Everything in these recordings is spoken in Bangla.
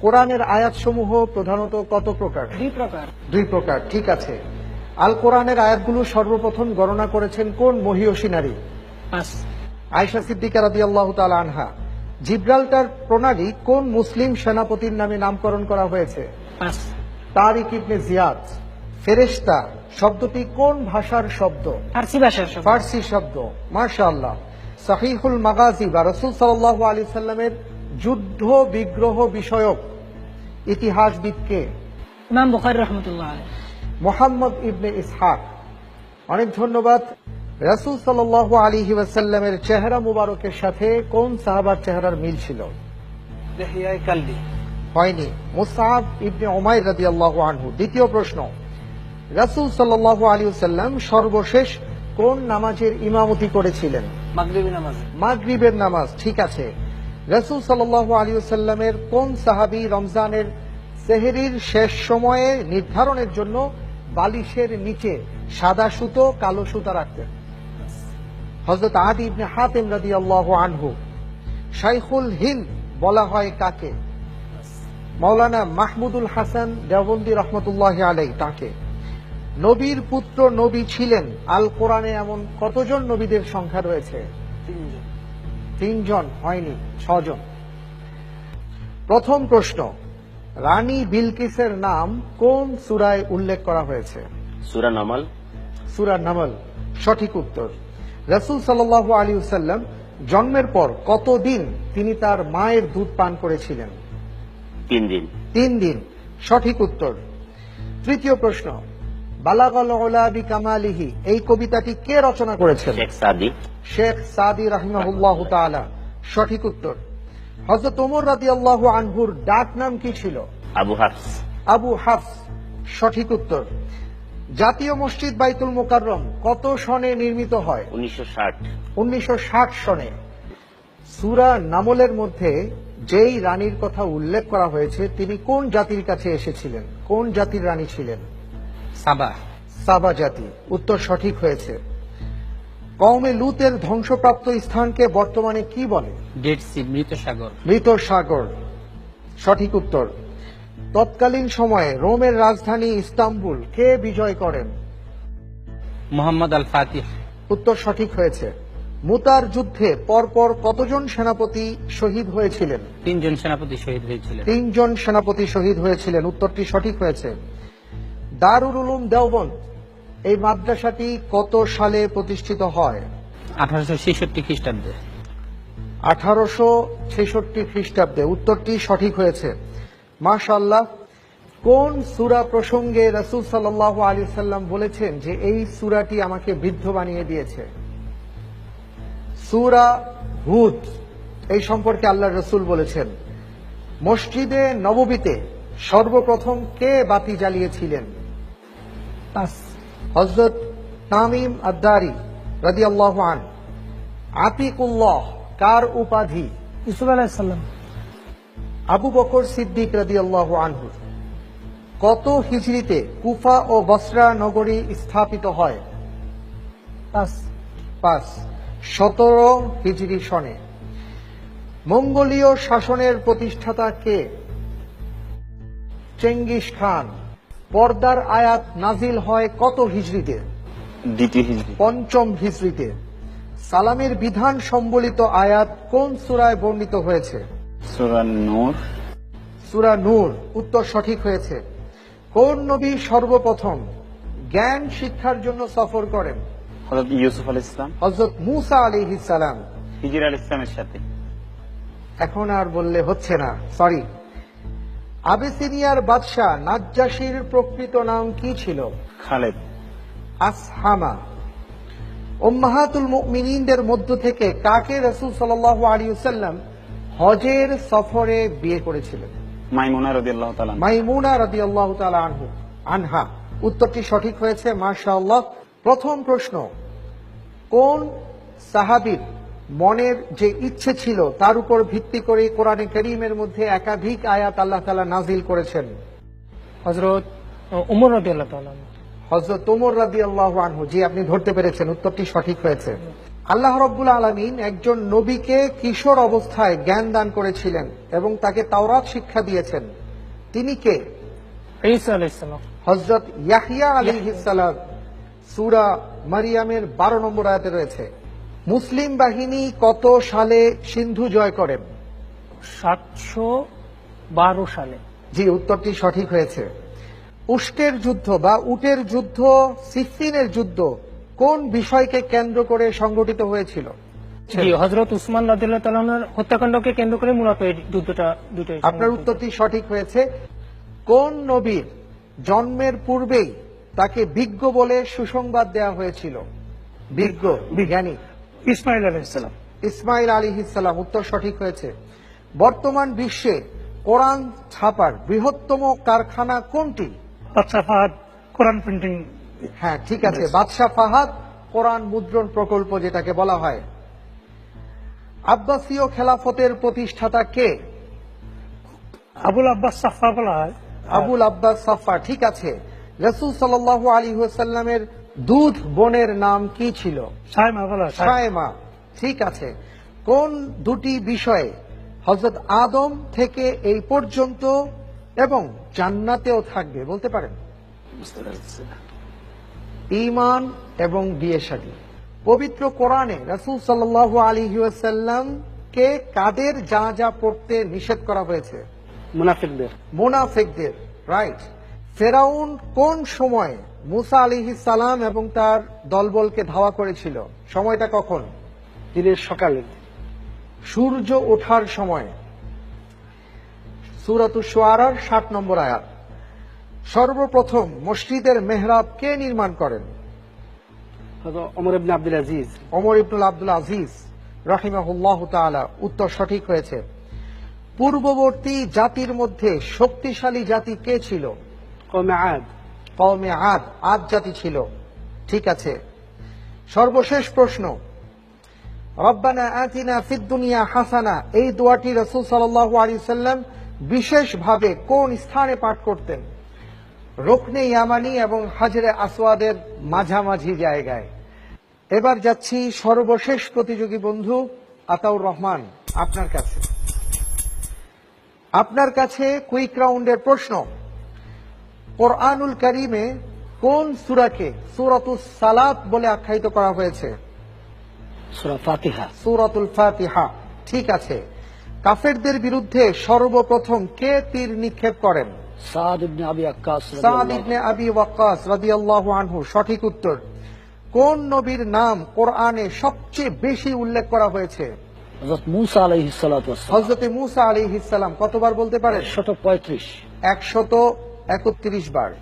কোরআনের আয়াতসমূহ প্রধানত কত প্রকার? দুই প্রকার। দুই প্রকার ঠিক আছে। আল কোরআনের আয়াতগুলো সর্বপ্রথম গণনা করেছেন কোন মহিয়সী নারী? আয়সা সিদ্দিকা রাদি আল্লাহ আনহা। জিব্রাল্টার প্রণালী কোন মুসলিম সেনাপতির নামে নামকরণ করা হয়েছে? তারিক ইবনে জিয়াদ ফেরেশতা শব্দটি কোন ভাষার শব্দ? ফার্সি ভাষার শব্দ। ফার্সি শব্দ মাশাআল্লাহ। সাহিহুল মাগাজি বা রসুল সাল্লাহ আলী সাল্লামের যুদ্ধ বিগ্রহ বিষয়ক ইতিহাসবিদকে ইমাম বুখারি রহমতুল্লাহ মোহাম্মদ ইবনে ইসহাক। অনেক ধন্যবাদ। রাসুল সাল্লাহ আলী ওয়াসাল্লামের চেহারা মুবারকের সাথে কোন সাহাবার চেহারার মিল ছিল? হয়নি। মুসাব ইবনে ওমাইর রাদি আল্লাহ আনহু। দ্বিতীয় প্রশ্ন রাসুল সাল্লাহ আলী সাল্লাম সর্বশেষ কোন নামাজের ইমামতি করেছিলেন? মাগরিবের নামাজ ঠিক আছে। রসুল সাল্লাহ আলী সাল্লামের কোন সাহাবি রমজানের সেহেরির শেষ সময়ে নির্ধারণের জন্য বালিশের নিচে সাদা সুতো, কালো সুতা রাখতেন? হজরত আদি ইবনে হাতিম রাদি আল্লাহ আনহু। শাইখুল হিন্দ বলা হয় কাকে? মৌলানা মাহমুদুল হাসান দেওবন্দি রহমতুল্লাহ আলাই তাকে। নবীর পুত্র নবী ছিলেন। আল কোরআনে এমন কতজন নবীদের সংখ্যা রয়েছে? তিনজন। তিনজন হয়নি ছজন। প্রথম প্রশ্ন রানী বিলকিসের নাম কোন সুরায় উল্লেখ করা হয়েছে? সুরা নামাল। সুরা নামল সঠিক উত্তর। রসুল সাল্লাহ আলী সাল্লাম জন্মের পর কতদিন তিনি তার মায়ের দুধ পান করেছিলেন? তিন দিন। তিন দিন সঠিক উত্তর। তৃতীয় প্রশ্ন বালাগল কামালিহি। এই কবিতাটি কে রচনা করেছেন? শেখ সাদি। শেখ সাদি রাহিমাহুল্লাহ তাআলা। সঠিক উত্তর। হযরত ওমর রাদিয়াল্লাহু আনহুর ডাক নাম কি ছিল? আবু হাফস। আবু হাফস। সঠিক উত্তর। জাতীয় মসজিদ বাইতুল মোকাররম কত সনে নির্মিত হয়? উনিশশো ষাট। উনিশশো সনে। সুরা নামলের মধ্যে যেই রানীর কথা উল্লেখ করা হয়েছে তিনি কোন জাতির কাছে এসেছিলেন? কোন জাতির রানী ছিলেন? সাবা। সাবা জাতি। উত্তর সঠিক হয়েছে। কওমে লুতের ধ্বংসপ্রাপ্ত স্থানকে বর্তমানে কি বলে? ডেড সি মৃত সাগর। মৃত সাগর। সঠিক উত্তর। তৎকালীন সময়ে রোমের রাজধানী ইস্তাম্বুল কে বিজয় করেন? মোহাম্মদ আল ফাতিহ উত্তর সঠিক হয়েছে। মুতার যুদ্ধে পরপর কতজন সেনাপতি শহীদ হয়েছিলেন? তিনজন সেনাপতি শহীদ হয়েছিলেন। তিনজন সেনাপতি শহীদ হয়েছিলেন। উত্তরটি সঠিক হয়েছে। দারুল উলুম দেওবন্দ এই মাদ্রাসাটি কত সালে প্রতিষ্ঠিত হয়? আঠারোশো ছেষট্টি খ্রিস্টাব্দে। আঠারোশো ছেষট্টি খ্রিস্টাব্দে। উত্তরটি সঠিক হয়েছে। মাশাল্লাহ কোন সুরা প্রসঙ্গে রাসূল সাল্লাহ আলী সাল্লাম বলেছেন যে এই সুরাটি আমাকে বৃদ্ধ বানিয়ে দিয়েছে? সুরা হুদ এই সম্পর্কে আল্লাহ রসুল বলেছেন মসজিদে নববীতে সর্বপ্রথম কে বাতি জ্বালিয়েছিলেন? হজরত তামিম আদারি রাদি আল্লাহ আন আতিকুল্লাহ কার উপাধি? ইসুফ আলাহিসাল্লাম আবু বকর সিদ্দিক রাদি আল্লাহ আনহু। কত হিজড়িতে কুফা ও বসরা নগরী স্থাপিত হয়? পাঁচ। সতেরো হিজড়ি সনে। মঙ্গোলীয় শাসনের প্রতিষ্ঠাতা কে? Genghis Khan. পর্দার আয়াত নাজিল হয় কত হিজড়িতে? দ্বিতীয় হিজড়ি। পঞ্চম হিজড়িতে। সালামের বিধান সম্বলিত আয়াত কোন সুরায় বর্ণিত হয়েছে? সুরা নূর। সুরা নূর উত্তর সঠিক হয়েছে। কোন নবী সর্বপ্রথম জ্ঞান শিক্ষার জন্য সফর করেন? ইউসুফ মুসা সালাম। হিজির সাথে। এখন আর বললে হচ্ছে না। সরি আবেসিনিয়ার বাদশাহ নাজ্জাসির প্রকৃত নাম কি ছিল? খালেদ। আসহামা। উম্মাহাতুল মুমিনিনদের মধ্য থেকে কাকে রাসূল সাল্লাল্লাহু আলাইহি ওয়াসাল্লাম হজের সফরে বিয়ে করেছিলেন? মাইমুনা রদি আল্লাহ তালা মাইমুনা রাদিয়াল্লাহু তাআলা আনহু। আনহা। উত্তরটি সঠিক হয়েছে মাশাআল্লাহ। প্রথম প্রশ্ন কোন সাহাবীর মনের যে ইচ্ছে ছিল তার উপর ভিত্তি করে কোরআনে করিমের মধ্যে একাধিক আয়াত আল্লাহ তালা নাজিল করেছেন। হজরত উমর রবি আল্লাহ হজরত তোমর রাদি আল্লাহ আনহু জি আপনি ধরতে পেরেছেন উত্তরটি সঠিক হয়েছে। আল্লাহ রব্বুল আলমিন একজন নবীকে কিশোর অবস্থায় জ্ঞান দান করেছিলেন এবং তাকে তাওরাত শিক্ষা দিয়েছেন। তিনি কে? হজরত ইয়াহিয়া আলী সালাম। সুরা মারিয়ামের বারো নম্বর আয়াতে রয়েছে। মুসলিম বাহিনী কত সালে সিন্ধু জয় করেন সাতশো বারো সালে। জি উত্তরটি সঠিক হয়েছে। উষ্টের যুদ্ধ বা উটের যুদ্ধ সিফিনের যুদ্ধ কোন বিষয়কে কেন্দ্র করে সংগঠিত হয়েছিল? হজরত উসমান রাদিল্লাহ তালানোর হত্যাকাণ্ডকে কেন্দ্র করে মূলত এই যুদ্ধটা দুটোই আপনার উত্তরটি সঠিক হয়েছে। কোন নবীর জন্মের পূর্বেই তাকে বিজ্ঞ বলে সুসংবাদ দেওয়া হয়েছিল? বিজ্ঞ বিজ্ঞানী। ইসমাইল আলাইসাল্লাম ইসমাইল আলী ইসালাম উত্তর সঠিক হয়েছে। বর্তমান বিশ্বে কোরআন ছাপার বৃহত্তম কারখানা কোনটি? বাচ্চা ফাহাদ কোরআন প্রিন্টিং। হ্যাঁ ঠিক আছে। বাদশাহ ফাহাদ কোরআন মুদ্রণ প্রকল্প যেটাকে বলা হয়। আব্বাসীয় খেলাফতের প্রতিষ্ঠাতা কে? আবুল আব্বাস সাফা বলা হয়। আবুল আব্বাস সাফা ঠিক আছে। রসুল সাল আলী সাল্লামের দুধ বোনের নাম কি ছিল? সায়মা ঠিক আছে। কোন দুটি বিষয়ে হজরত আদম থেকে এই পর্যন্ত এবং জান্নাতেও থাকবে বলতে পারেন? ইমান এবং বিয়ে শাদী পবিত্র কোরআনে রাসূল সাল্লাল্লাহু আলাইহি ওয়াসাল্লাম কে কাদের যা যা পড়তে নিষেধ করা হয়েছে? মুনাফিকদের। মুনাফিকদের রাইট ফেরাউন কোন সময় মুসা আলিহিস সালাম এবং তার দলবলকে ধাওয়া করেছিল? সময়টা কখন? দিনের সকালে। সূর্য ওঠার সময়। সুরাতু সোয়ারার ষাট নম্বর আয়াত। সর্বপ্রথম মসজিদের মেহরাব কে নির্মাণ করেন? অমর ইবনে আব্দুল আজিজ। ওমর ইবনুল আব্দুল আজিজ রাহিমাহুল্লাহ তাআলা উত্তর সঠিক হয়েছে। পূর্ববর্তী জাতির মধ্যে শক্তিশালী জাতি কে ছিল? কমে আদ। আদ জাতি ছিল। ঠিক আছে। সর্বশেষ প্রশ্ন। রব্বানা হাসানা, এই দোয়াটি বিশেষভাবে কোন স্থানে পাঠ করতেন? ইয়ামানি এবং আসওয়াদের মাঝামাঝি জায়গায়। এবার যাচ্ছি সর্বশেষ প্রতিযোগী বন্ধু আতাউর রহমান, আপনার কাছে। আপনার কাছে কুইক রাউন্ডের প্রশ্ন। কোরআনুল করিমে কোন সুরাকে সূরাতুস সালাত বলে আখ্যায়িত করা হয়েছে? সূরা ফাতিহা। সূরাতুল ফাতিহা ঠিক আছে। কাফেরদের বিরুদ্ধে সর্বপ্রথম কে তীর নিক্ষেপ করেন? সাদ ইবনে আবি আক্কাস সাদ ইবনে আবি ওয়াক্কাস রাদিয়াল্লাহু আনহু সঠিক উত্তর। কোন নবীর নাম কোরআনে সবচেয়ে বেশি উল্লেখ করা হয়েছে? হযরত মূসা আলাইহিস সালাতু ওয়াসসালাম হযরতে মূসা আলাইহিস সালাম কতবার বলতে পারেন? 135 একশত একত্রিশ বার।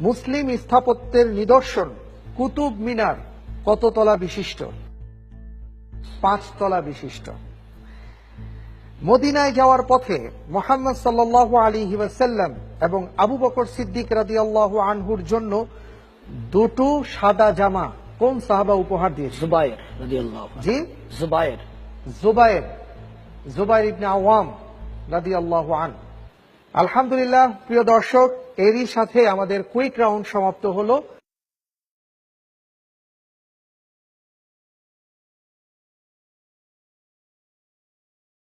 মুসলিম স্থাপত্যের নিদর্শন কুতুব মিনার কত তলা বিশিষ্ট? পাঁচ তলা বিশিষ্ট। মদিনায় যাওয়ার পথে মোহাম্মদ সাল্লাল্লাহু আলী ওয়াসাল্লাম এবং আবু বকর সিদ্দিক রাদিয়াল্লাহু আনহুর জন্য দুটো সাদা জামা কোন সাহাবা উপহার দিয়েছে? জুবাইর জি? জুবাইর। জুবাইর। জুবাইর ইবনে আওয়াম রাদিয়াল্লাহু আন আলহামদুলিল্লাহ প্রিয় দর্শক এরই সাথে আমাদের কুইক রাউন্ড সমাপ্ত হলো।